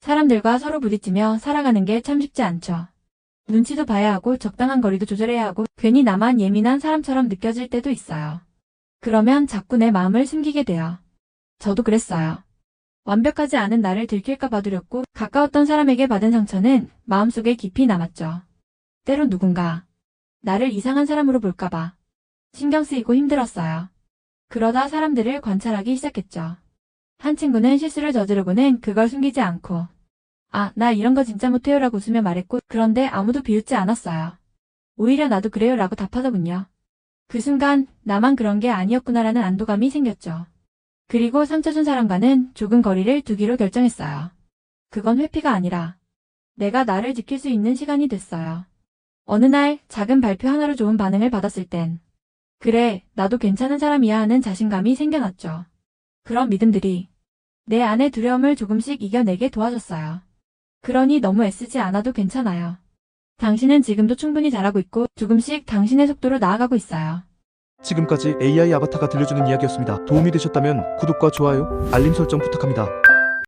사람들과 서로 부딪히며 살아가는 게 참 쉽지 않죠. 눈치도 봐야 하고 적당한 거리도 조절해야 하고 괜히 나만 예민한 사람처럼 느껴질 때도 있어요. 그러면 자꾸 내 마음을 숨기게 돼요. 저도 그랬어요. 완벽하지 않은 나를 들킬까봐 두렵고 가까웠던 사람에게 받은 상처는 마음속에 깊이 남았죠. 때론 누군가 나를 이상한 사람으로 볼까봐 신경 쓰이고 힘들었어요. 그러다 사람들을 관찰하기 시작했죠. 한 친구는 실수를 저지르고는 그걸 숨기지 않고 아, 나 이런 거 진짜 못해요 라고 웃으며 말했고 그런데 아무도 비웃지 않았어요. 오히려 나도 그래요 라고 답하더군요. 그 순간 나만 그런 게 아니었구나라는 안도감이 생겼죠. 그리고 상처 준 사람과는 조금 거리를 두기로 결정했어요. 그건 회피가 아니라 내가 나를 지킬 수 있는 시간이 됐어요. 어느 날 작은 발표 하나로 좋은 반응을 받았을 땐 그래, 나도 괜찮은 사람이야 하는 자신감이 생겨났죠. 그런 믿음들이 내 안의 두려움을 조금씩 이겨내게 도와줬어요. 그러니 너무 애쓰지 않아도 괜찮아요. 당신은 지금도 충분히 잘하고 있고 조금씩 당신의 속도로 나아가고 있어요. 지금까지 AI 아바타가 들려주는 이야기였습니다. 도움이 되셨다면 구독과 좋아요, 알림 설정 부탁합니다.